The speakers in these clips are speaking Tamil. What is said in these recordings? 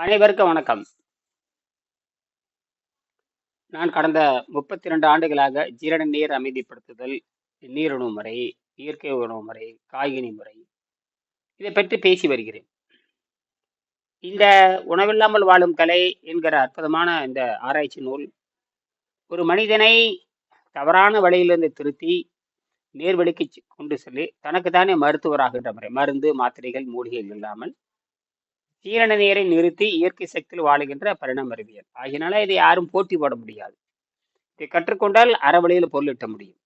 அனைவருக்கும் வணக்கம். நான் கடந்த முப்பத்தி ரெண்டு ஆண்டுகளாக ஜீரண நீர் அமைதிப்படுத்துதல் நீருணவு முறை இயற்கை உணவு முறை காய்கனி முறை இதை பற்றி பேசி வருகிறேன். இந்த உணவில்லாமல் வாழும் கலை என்கிற அற்புதமான இந்த ஆராய்ச்சி நூல் ஒரு மனிதனை தவறான வழியிலிருந்து திருத்தி நேர்வழிக்கு கொண்டு செல்லி தனக்கு தானே மருத்துவராகின்ற முறை மருந்து மாத்திரைகள் மூலிகைகள் இல்லாமல் சீரண நீரை நிறுத்தி இயற்கை சக்தியில் வாழுகின்ற பரிணாம அறிவியல் ஆகியனால இதை யாரும் போட்டி போட முடியாது. இதை கற்றுக்கொண்டால் அறவழியில் பொருளிட்ட முடியும்.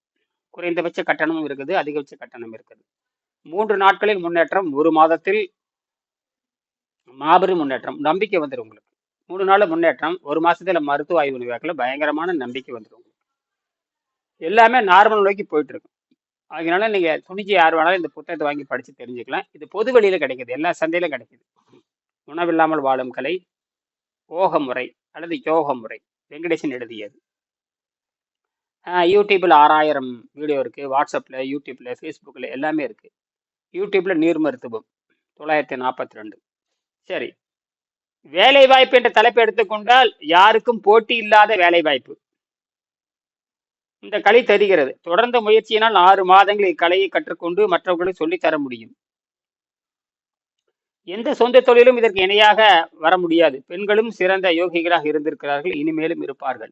குறைந்தபட்ச கட்டணமும் இருக்குது அதிகபட்ச கட்டணம் இருக்குது. மூன்று நாட்களில் முன்னேற்றம் ஒரு மாதத்தில் மாபெரும் முன்னேற்றம் நம்பிக்கை வந்துடும் உங்களுக்கு. மூணு நாள் முன்னேற்றம் ஒரு மாசத்துல மருத்துவ ஆய்வு நிலையத்தில் பயங்கரமான நம்பிக்கை வந்துடும் உங்களுக்கு. எல்லாமே நார்மல் நோக்கி போயிட்டு இருக்கும் அதனால நீங்க துணிச்சு யார் வேணாலும் இந்த புத்தகத்தை வாங்கி படிச்சு தெரிஞ்சுக்கலாம். இது பொது வெளியில கிடைக்குது எல்லா சந்தையிலும் கிடைக்குது. உணவில்லாமல் வாழும் கலை ஓக முறை அல்லது யோக முறை வெங்கடேசன் எழுதியது. ஆஹ் ஆறாயிரம் வீடியோ இருக்குது வாட்ஸ்அப்பில் யூடியூப்பில் ஃபேஸ்புக்கில் எல்லாமே இருக்குது யூடியூப்பில் நீர் மருத்துவம் தொள்ளாயிரத்தி நாற்பத்தி ரெண்டு சரி. வேலை வாய்ப்பு என்ற தலைப்பு எடுத்துக்கொண்டால் யாருக்கும் போட்டி இல்லாத வேலை வாய்ப்பு இந்த கலை தருகிறது. தொடர்ந்த முயற்சியினால் ஆறு மாதங்கள் இக்கலையை கற்றுக்கொண்டு மற்றவர்களுக்கு சொல்லித் தர முடியும். எந்த சொந்த தொழிலும் இதற்கு இணையாக வர முடியாது. பெண்களும் சிறந்த யோகிகளாக இருந்திருக்கிறார்கள் இனிமேலும் இருப்பார்கள்.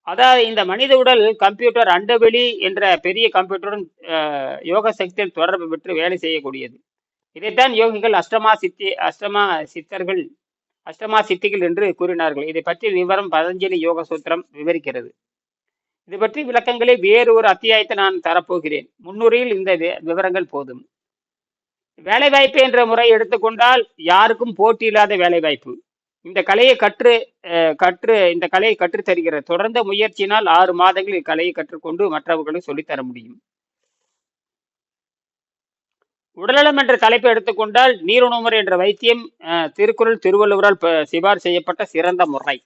அதாவது இந்த மனித உடல் கம்ப்யூட்டர் அண்டவெளி என்ற பெரிய கம்ப்யூட்டருடன் யோக சக்தியில் தொடர்பு பெற்று வேலை செய்யக்கூடியது. இதைத்தான் யோகிகள் அஷ்டமா சித்தி அஷ்டமா சித்தர்கள் அஷ்டமா சித்திகள் என்று கூறினார்கள். இதை பற்றி விவரம் பதஞ்சலி யோக சூத்திரம் விவரிக்கிறது. இது பற்றி விளக்கங்களை வேறு ஒரு அத்தியாயத்தை நான் தரப்போகிறேன். முன்னுரையில் இந்த வி- விவரங்கள் போதும். வேலைவாய்ப்பு என்ற முறை எடுத்துக்கொண்டால் யாருக்கும் போட்டி இல்லாத வேலைவாய்ப்பு. இந்த கலையை கற்று கற்று இந்த கலையை கற்றுத்தருகிற தொடர்ந்த முயற்சியினால் ஆறு மாதங்கள் இக்கலையை கற்றுக்கொண்டு மற்றவர்களுக்கு சொல்லித்தர முடியும். உடல்நலம் என்ற தலைப்பை எடுத்துக்கொண்டால் நீருணவு முறை என்ற வைத்தியம் திருக்குறள் திருவள்ளுவரால் சிபார் செய்யப்பட்ட சிறந்த முறை.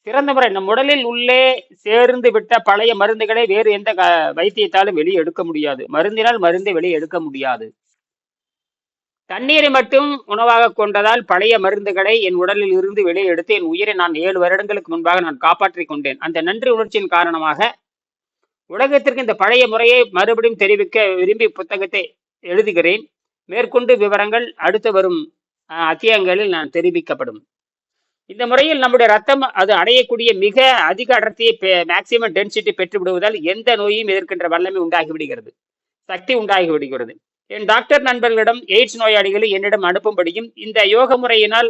சிறந்த முறை நம் உடலில் உள்ளே சேர்ந்து விட்ட பழைய மருந்துகளை வேறு எந்த க- வைத்தியத்தாலும் வெளியே எடுக்க முடியாது. மருந்தினால் மருந்தை வெளியே எடுக்க முடியாது. தண்ணீரை மட்டும் உணவாக கொண்டதால் பழைய மருந்துகளை என் உடலில் இருந்து வெளியே எடுத்து என் உயிரை நான் ஏழு வருடங்களுக்கு முன்பாக நான் காப்பாற்றிக் கொண்டேன். அந்த நன்றி உணர்ச்சியின் காரணமாக உலகத்திற்கு இந்த பழைய முறையை மறுபடியும் தெரிவிக்க விரும்பி புத்தகத்தை எழுதுகிறேன். மேற்கொண்டு விவரங்கள் அடுத்து வரும் அத்தியாயங்களில் நான் தெரிவிக்கப்படும். இந்த முறையில் நம்முடைய ரத்தம் அது அடையக்கூடிய மிக அதிக அடர்த்தியை மேக்சிமம் டென்சிட்டி பெற்று விடுவதால் எந்த நோயையும் எதிர்க்கின்ற வல்லமை உண்டாகி விடுகிறது. சக்தி உண்டாகி விடுகிறது. என் டாக்டர் நண்பர்களிடம் எய்ட்ஸ் நோயாளிகளை என்னிடம் அனுப்பும்படியும் இந்த யோக முறையினால்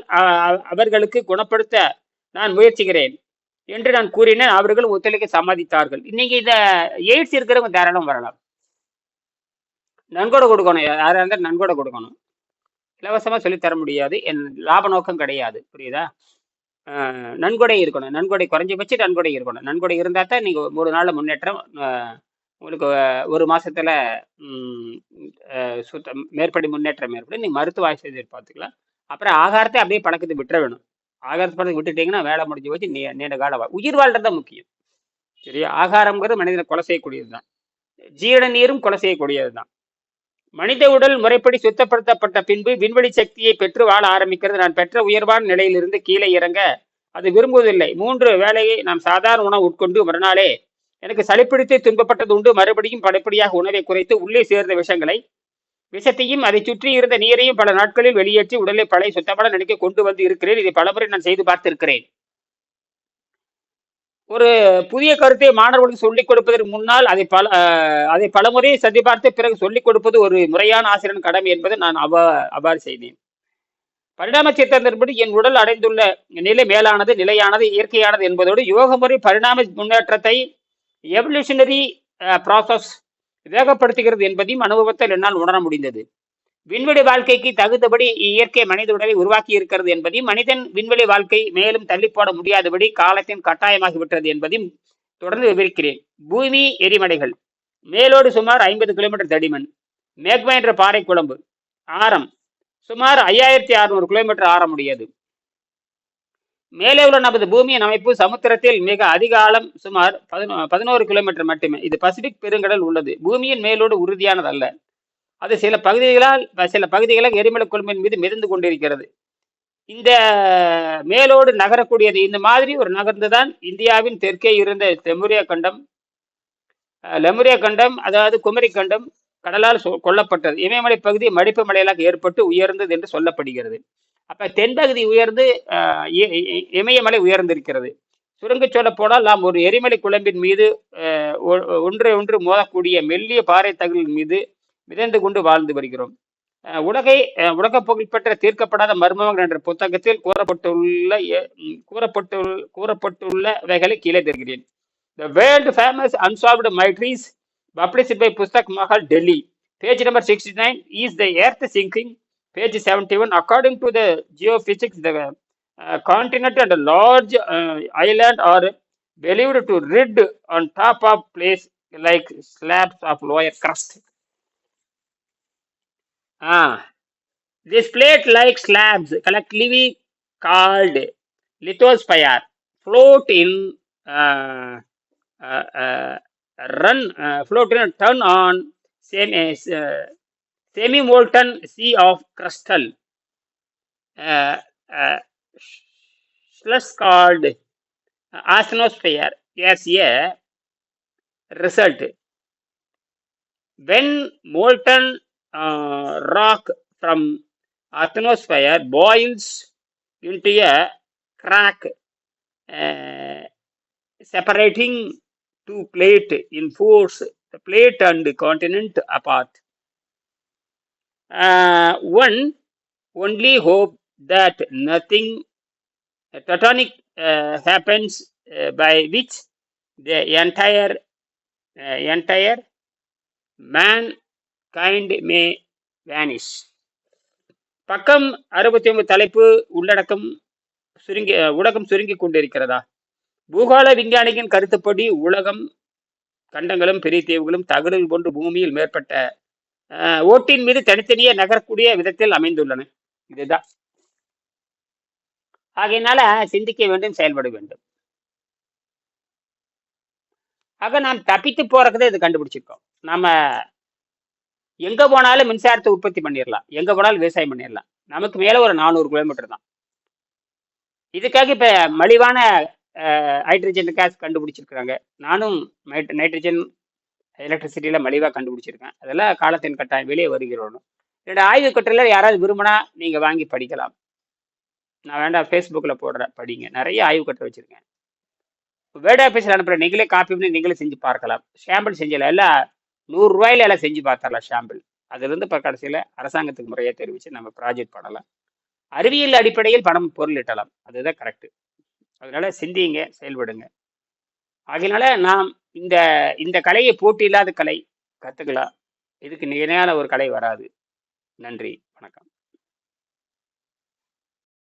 அவர்களுக்கு குணப்படுத்த நான் முயற்சிக்கிறேன் என்று நான் கூறினேன். அவர்கள் ஒத்துழைக்க சம்மதித்தார்கள். இன்னைக்கு இந்த எய்ட்ஸ் இருக்கிறவங்க தாராளம் வரலாம். நன்கொடை கொடுக்கணும். யாராக இருந்தாலும் நன்கொடை கொடுக்கணும். இலவசமாக சொல்லித்தர முடியாது. என் லாப நோக்கம் கிடையாது. புரியுதா? நன்கொடை இருக்கணும். நன்கொடை குறைஞ்சபட்சம் நன்கொடை இருக்கணும். நன்கொடை இருந்தால் தான் நீங்கள் மூணு நாள் முன்னேற்றம் உங்களுக்கு ஒரு மாதத்தில் சுத்த மேற்படி முன்னேற்றம் ஏற்படும். நீங்கள் மருத்துவ ஆசிரியர் செய்து பார்த்துக்கலாம் அப்புறம் ஆகாரத்தை அப்படியே பழக்கத்தை விட்டுற வேணும். ஆகாரத்தை பழக்கத்தை விட்டுட்டீங்கன்னா வேலை முடிஞ்சு போச்சு நீ நீண்ட கால உயிர் வாழ்றது தான் முக்கியம். சரியா? ஆகாரங்கிறது மனிதனை கொலை செய்யக்கூடியது தான். ஜீரண நீரும் கொலை செய்யக்கூடியது தான். மனித உடல் முறைப்படி சுத்தப்படுத்தப்பட்ட பின்பு விண்வெளி சக்தியை பெற்று வாழ ஆரம்பிக்கிறது. நான் பெற்ற உயர்வான நிலையிலிருந்து கீழே இறங்க அது விரும்புவதில்லை. மூன்று வேலையை நாம் சாதாரண உணவு உட்கொண்டு மறுநாளே எனக்கு சளிப்பிடித்து துன்பப்பட்டது உண்டு. மறுபடியும் படிப்படியாக உணவை குறைத்து உள்ளே சேர்ந்த விஷங்களை விஷத்தையும் அதை சுற்றி இருந்த நீரையும் பல நாட்களில் வெளியேற்றி உடலை பழைய சுத்தமான நிலைக்கு கொண்டு வந்து இருக்கிறேன். இதை பலமுறை நான் செய்து பார்த்திருக்கிறேன். ஒரு புதிய கருத்தை மாணவர்களுக்கு சொல்லிக் கொடுப்பதற்கு முன்னால் அதை பல அஹ், அதை பலமுறை சதி பார்த்து பிறகு சொல்லிக் கொடுப்பது ஒரு முறையான ஆசிரியன் கடமை என்பதை நான் அவ அவ்வாறு செய்தேன். பரிணாம சித்தத்தின்படி என் உடல் அடைந்துள்ள நிலை மேலானது நிலையானது இயற்கையானது என்பதோடு யோக முறை பரிணாம முன்னேற்றத்தை எவல்யூஷனரி ப்ராசஸ் uh, வேகப்படுத்துகிறது என்பதையும் அனுபவத்தில் என்னால் உணர முடிந்தது. விண்வெளி வாழ்க்கைக்கு தகுந்தபடி இயற்கை மனித உடலை உருவாக்கி இருக்கிறது என்பதையும் மனிதன் விண்வெளி வாழ்க்கை மேலும் தள்ளிப்போட முடியாதபடி காலத்தின் கட்டாயமாகி விட்டது என்பதையும் தொடர்ந்து விவரிக்கிறேன். பூமி எரிமலைகள் மேலோடு சுமார் ஐம்பது கிலோமீட்டர் தடிமன் மேக்மா என்ற பாறை குழம்பு ஆரம் சுமார் ஐயாயிரத்தி அறுநூறு கிலோமீட்டர் ஆரம் உடையது. மேலே உள்ள நமது பூமியின் அமைப்பு சமுத்திரத்தில் மிக அதிக ஆழம் சுமார் பதினோ பதினோரு கிலோமீட்டர் மட்டுமே. இது பசிபிக் பெருங்கடல் உள்ளது. பூமியின் மேலோடு உறுதியானது அல்ல அது சில பகுதிகளால் சில பகுதிகளால் எரிமலை குழுமின் மீது மிதந்து கொண்டிருக்கிறது. இந்த மேலோடு நகரக்கூடியது இந்த மாதிரி ஒரு நகர்ந்துதான் இந்தியாவின் தெற்கே இருந்த லெமுரியா கண்டம் லெமுரியா கண்டம் அதாவது குமரி கண்டம் கடலால் சொ- கொல்லப்பட்டது. இமயமலை பகுதி மடிப்பு மலையிலாக ஏற்பட்டு உயர்ந்தது என்று சொல்லப்படுகிறது. அப்ப தென்பகுதி உயர்ந்து இ- இ- இமயமலை உயர்ந்திருக்கிறது. சுருங்க சொல்ல போனால் நாம் ஒரு எரிமலை குழம்பின் மீது ஒன்று ஒ- ஒன்று மோதக்கூடிய மெல்லிய பாறை தகவலின் மீது மிதந்து கொண்டு வாழ்ந்து வருகிறோம். உலகை உலக புகழ்பெற்ற தீர்க்கப்படாத மர்மங்கள் என்ற புத்தகத்தில் கூறப்பட்டுள்ள எ- கூறப்பட்டுள்ள கூறப்பட்டுள்ளவைகளை கீழே தருகிறேன். The world famous unsolved mysteries mysteries published by Pustak Mahal, Delhi. Page number 69 is the earth sinking Page 71. According to the geophysics, the uh, continent and a large uh, island are believed to rid on top of place like slabs of lower crust. Ah, this plate like slabs collectively called lithosphere float in uh, uh, uh, run uh, float in a turn on semi uh, semi molten sea of crystal uh, uh, called asthenosphere as a result. When molten uh, rock from atmosphere boils into a crack uh, separating two plate in force the plate and continent apart Uh, one only hope that nothing tectonic uh, happens uh, by which the entire uh, entire mankind may vanish. பக்கம் அறுபத்தி ஒன்பது தலைப்பு உள்ளடக்கம் சுருங்கி உலகம் சுருங்கி கொண்டிருக்கிறதா? பூகோள விஞ்ஞானியின் கருத்துப்படி உலகம் கண்டங்களும் பெரிய தீவுகளும் தகடுகள் போன்று பூமியில் மேற்பட்ட ஓட்டின் மீது தனித்தனியே நகரக்கூடிய விதத்தில் அமைந்துள்ளன. இதுதான். ஆகையினால சிந்திக்க வேண்டும் செயல்பட வேண்டும். ஆக நாம் தப்பித்து போறதுக்கு இது கண்டுபிடிச்சிருக்கோம். நம்ம எங்க போனாலும் மின்சாரத்தை உற்பத்தி பண்ணிடலாம் எங்க போனாலும் விவசாயம் பண்ணிடலாம் நமக்கு மேல ஒரு நானூறு கிலோமீட்டர் தான். இதுக்காக இப்ப மலிவான ஹைட்ரஜன் கேஸ் கண்டுபிடிச்சிருக்கிறாங்க. நானும் நைட்ரஜன் எலக்ட்ரிசிட்டியில் மலிவாக கண்டுபிடிச்சிருக்கேன். அதெல்லாம் காலத்தின் கட்டாயம் வெளியே வருகிறோம் என்னோட ஆய்வு கட்டுரையில யாராவது விரும்பினா நீங்கள் வாங்கி படிக்கலாம். நான் வேண்டாம் ஃபேஸ்புக்கில் போடுறேன் படிங்க. நிறைய ஆய்வு கட்டுரை வச்சிருக்கேன். வேர்ட் ஆஃபீஸில் அனுப்புகிற நீங்களே காப்பி பண்ணி நீங்களே செஞ்சு பார்க்கலாம். ஷாம்பிள் செஞ்சல எல்லாம் நூறுரூவாயில எல்லாம் செஞ்சு பார்த்தரலாம் ஷாம்பிள் அதுலேருந்து இப்போ கடைசியில் அரசாங்கத்துக்கு முறையாக தெரிவித்து நம்ம ப்ராஜெக்ட் பண்ணலாம். அறிவியல் அடிப்படையில் பணம் பொருள் இட்டலாம் அதுதான் கரெக்டு அதனால சிந்திங்க செயல்படுங்க. அதனால நாம் இந்த இந்த கலையை போட்டி இல்லாத கலை கற்றுக்கலாம் இதுக்கு இணையான ஒரு கலை வராது. நன்றி வணக்கம்.